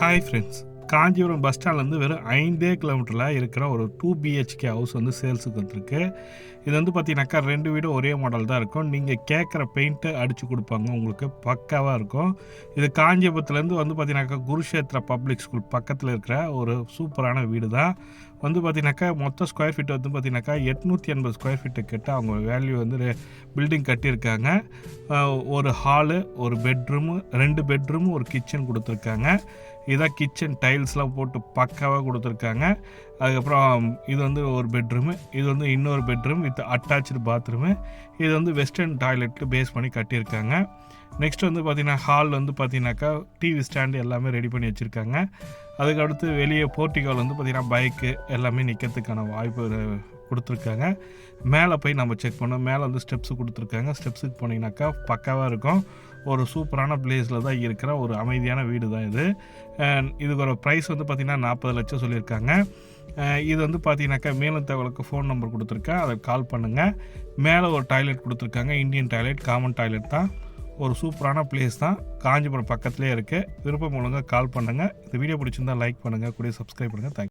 Hi friends Kanchipuram bus ஸ்டாண்ட்லேருந்து வெறும் ஐந்தே கிலோமீட்டரில் இருக்கிற ஒரு டூ பிஹெச்கே ஹவுஸ் வந்து சேல்ஸுக்கு வந்துருக்கு. இது வந்து பார்த்தீங்கன்னாக்கா ரெண்டு வீடும் ஒரே மாடல் தான் இருக்கும். நீங்கள் கேட்குற பெயிண்ட்டு அடித்து கொடுப்பாங்க. உங்களுக்கு பக்காவாக இருக்கும். இது காஞ்சிபுரத்துலேருந்து வந்து பார்த்தீங்கன்னாக்கா குருஷேத்ரா பப்ளிக் ஸ்கூல் பக்கத்தில் இருக்கிற ஒரு சூப்பரான வீடு தான் வந்து பார்த்தீங்கன்னாக்கா மொத்த ஸ்கொயர் ஃபீட் வந்து பார்த்தீங்கன்னாக்கா எட்நூற்றி எண்பது ஸ்கொயர் ஃபீட்டு கிட்ட அவங்க வேல்யூ வந்து பில்டிங் கட்டியிருக்காங்க. ஒரு ஹாலு ஒரு பெட்ரூமு ரெண்டு பெட்ரூமு ஒரு கிச்சன் கொடுத்துருக்காங்க. இதான் கிச்சன் டைல்ஸ்லாம் போட்டு பக்காவாக கொடுத்துருக்காங்க. அதுக்கப்புறம் இது வந்து ஒரு பெட்ரூமு இது வந்து இன்னொரு பெட்ரூம் வித் அட்டாச்சு பாத்ரூமு இது வந்து வெஸ்டர்ன் டாய்லெட்டு பேஸ் பண்ணி கட்டியிருக்காங்க. நெக்ஸ்ட் வந்து பார்த்திங்கன்னா ஹால் வந்து பார்த்தீங்கன்னாக்கா டிவி ஸ்டாண்டு எல்லாமே ரெடி பண்ணி வச்சுருக்காங்க. அதுக்கு அடுத்து வெளியே போர்ட்டிகால் வந்து பார்த்தீங்கன்னா பைக்கு எல்லாமே நிற்கிறதுக்கான வாய்ப்பு கொடுத்துருக்காங்க. மேலே போய் நம்ம செக் பண்ணோம். மேலே வந்து ஸ்டெப்ஸு கொடுத்துருக்காங்க. ஸ்டெப்ஸுக்கு போனீங்கன்னாக்கா பக்காவாக இருக்கும். ஒரு சூப்பரான பிளேஸில் தான் இருக்கிற ஒரு அமைதியான வீடு தான் இது. இதுக்கு ஒரு ப்ரைஸ் வந்து பார்த்திங்கன்னா நாற்பது லட்சம் சொல்லியிருக்காங்க. Uh, இது வந்து பார்த்தீங்கன்னாக்கா மேலும் தகவலுக்கு ஃபோன் நம்பர் கொடுத்துருக்கேன். அதை கால் பண்ணுங்கள் மேலே ஒரு டாய்லெட் கொடுத்துருக்காங்க. இந்தியன் டாய்லெட் காமன் டாய்லெட் தான். ஒரு சூப்பரான பிளேஸ் தான். காஞ்சிபுரம் பக்கத்துலேயே இருக்குது விருப்பம் மூலங்க கால் பண்ணுங்கள் இந்த வீடியோ பிடிச்சிருந்தா லைக் பண்ணுங்கள் கூட சப்ஸ்கிரைப் பண்ணுங்கள் தேங்க்யூ